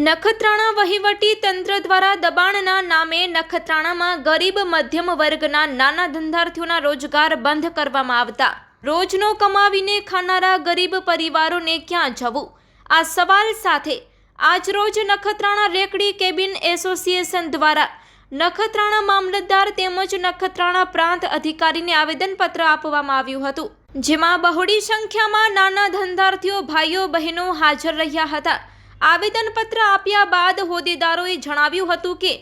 નખત્રાણા વહીવટી તંત્ર દ્વારા દબાણના નામે નખત્રાણામાં ગરીબ મધ્યમ વર્ગના નાના ધંધાર્થીઓના રોજગાર બંધ કરવામાં આવતા. રોજનો કમાવીને ખાનારા ગરીબ પરિવારોને ક્યાં જવું? આ સવાલ સાથે આજરોજ નખત્રાણા રેકડી કેબિન એસોસિએશન દ્વારા નખત્રાણા મામલતદાર તેમજ નખત્રાણા પ્રાંત અધિકારીને આવેદનપત્ર આપવામાં આવ્યું હતું. જેમાં બહોળી સંખ્યામાં નાના ધંધાર્થીઓ ભાઈઓ બહેનો હાજર રહ્યા હતા. આવેદનપત્ર આપ્યા બાદ હોદ્દેદારોએ જણાવ્યું હતું કે,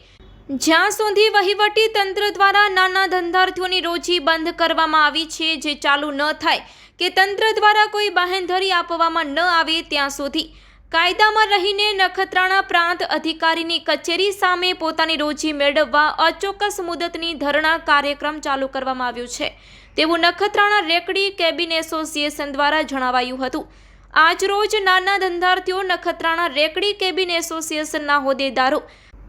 જ્યાં સુધી વહીવટી તંત્ર દ્વારા નાના ધંધાર્થીઓની રોજી બંધ કરવામાં આવી છે, જે ચાલુ ન થાય, કે તંત્ર દ્વારા કોઈ બાહેંધરી આપવામાં ન આવે, ત્યાં સુધી કાયદામાં રહીને નખત્રાણા પ્રાંત અધિકારીની કચેરી સામે પોતાની રોજી મેળવવા અચોક્કસ મુદતની ધરણા કાર્યક્રમ ચાલુ કરવામાં આવ્યું છે. તેવું નખત્રાણા રેકડી કેબિન એસોસિએશન દ્વારા જણાવાયું હતું. આજરોજ નાના ધંધાર્થીઓ નખત્રાણા રેકડી કેબિન એસોસિએશનના હોદ્દેદારો,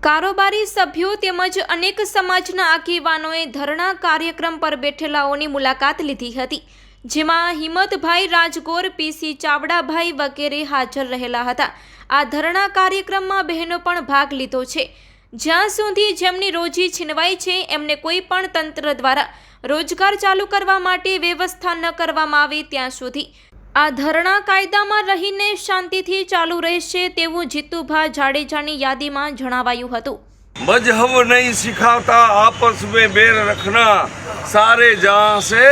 કારોબારી સભ્યો તેમજ અનેક સમાજના આગેવાનોએ ધરણા કાર્યક્રમ પર બેઠેલાઓની મુલાકાત લીધી હતી, જેમાં હિંમતભાઈ રાજગોર પીસી ચાવડાભાઈ વગેરે હાજર રહેલા હતા. આ ધરણા કાર્યક્રમમાં બહેનો પણ ભાગ લીધો છે. જ્યાં સુધી જેમની રોજી છીનવાઈ છે, એમને કોઈ પણ તંત્ર દ્વારા રોજગાર ચાલુ કરવા માટે વ્યવસ્થા ન કરવામાં આવે ત્યાં સુધી આ ધરણા કાયદામાં રહીને શાંતિથી ચાલુ રહેશે તેવું જીતુભા જાડેજાની યાદીમાં જણાવાયું હતું मजहब नहीं सिखाता आपस में बैर रखना सारे जहां से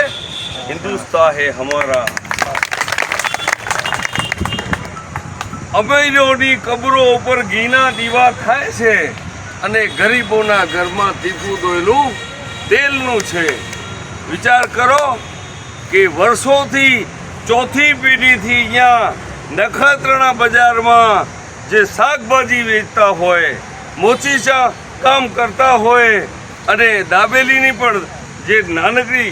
हिंदुस्तान है हमारा અમીરોની કબરો ઉપર ઘીના દીવા થાય છે અને ગરીબોના ઘરમાં તીખું દોયેલું તેલનું છે વિચાર કરો કે વર્ષોથી ચોથી પેઢીથી અહીંયા નખત્રાણા બજારમાં જે શાકભાજી વેચતા હોય મોચીચા કામ કરતા હોય અને દાબેલીની પણ જે નાનકડી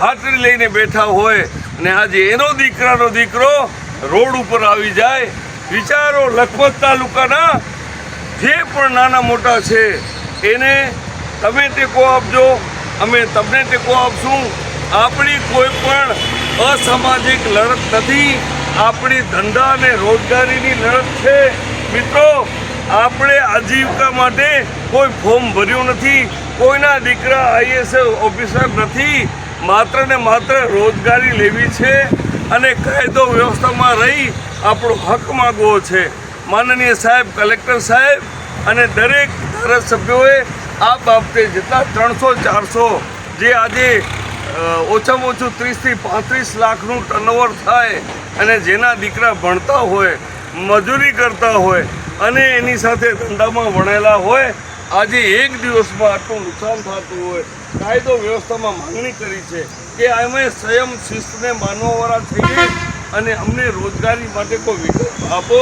હાટરી લઈને બેઠા હોય અને આજે એનો દીકરાનો દીકરો રોડ ઉપર આવી જાય, વિચારો લખપત તાલુકાના જે પણ નાના મોટા છે, એને તમે ટેકો આપજો, અમે તમને ટેકો આપશું. આપણી કોઈ પણ અસામાજિક લડત નથી, આપણી ધંધા અને રોજગારીની લડત છે. મિત્રો, આપણે આજીવિકા માટે કોઈ ફોર્મ ભર્યું નથી, કોઈના દીકરા આઈએસ ઓફિસર નથી, માત્ર ને માત્ર રોજગારી લેવી છે અને કાયદો વ્યવસ્થામાં રહી આપણો હક માગવો છે. માનનીય સાહેબ, કલેક્ટર સાહેબ અને દરેક ધારાસભ્યોએ આ બાબતે જેટલા ત્રણસો ચારસો જે આજે ઓછામાં ઓછું ત્રીસથી પાંત્રીસ લાખનું ટર્નઓવર થાય અને જેના દીકરા ભણતા હોય, મજૂરી કરતા હોય અને એની સાથે ધંધામાં વણેલા હોય, આજે એક દિવસમાં આટલું નુકસાન થતું હોય, કાયદો વ્યવસ્થામાં માંગણી કરી છે કે અમે સંયમ શિસ્તને માનવાવાળા થઈએ અને અમને રોજગારી માટે કોઈ વિકલ્પ આપો.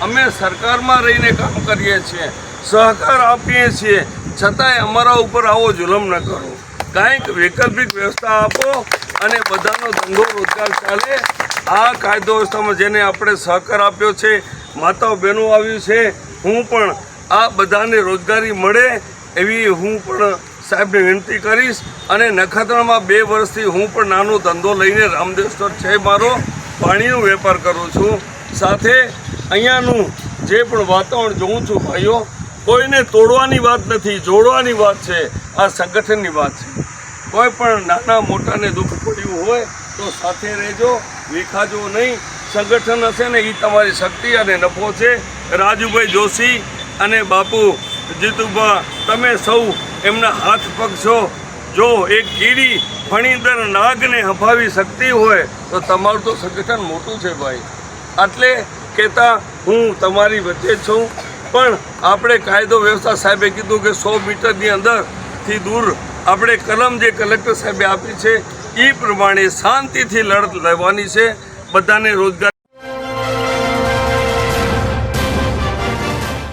અમે સરકારમાં રહીને કામ કરીએ છીએ, સહકાર આપીએ છીએ, છતાંય અમારા ઉપર આવો જુલમ ન કરો. કાંઈક વૈકલ્પિક વ્યવસ્થા આપો અને બધાનો ધંધો રોજગાર ચાલે. આ કાયદો વ્યવસ્થામાં જેને આપણે સહકાર આપ્યો છે, માતાઓ બહેનો આવ્યું છે, હું પણ આ બધાને રોજગારી મળે એવી હું પણ સાહેબને વિનંતી કરીશ. અને નખત્રાણામાં બે વર્ષથી હું પણ નાનો ધંધો લઈને રામદેવ છે મારો. પાણીનો વેપાર કરું છું. સાથે અહીંયાનું જે પણ વાતાવરણ જોઉં છું ભાઈઓ કોઈને તોડવાની વાત નથી, જોડવાની વાત છે, આ સંગઠનની વાત છે. કોઈ પણ નાના મોટાને દુઃખ પડ્યું હોય તો સાથે રહેજો, વિખાજો નહીં. સંગઠન હશે ને એ તમારી શક્તિ અને નફો છે. રાજુભાઈ જોશી અને બાપુ જીતુભા, તમે સૌ એમના હાથ પગ છો જો એક કીડી ફણીદર નાગને હફાવી શકતી હોય, તો તમારું તો સંગઠન મોટું છે ભાઈ. એટલે કહેતા હું તમારી વચ્ચે છું. પણ આપણે કાયદો વ્યવસ્થા સાહેબે કીધું કે સો મીટરની અંદરથી દૂર આપણે કલમ જે કલેક્ટર સાહેબે આપી છે એ પ્રમાણે શાંતિથી લડત લેવાની છે. બધાને રોજગાર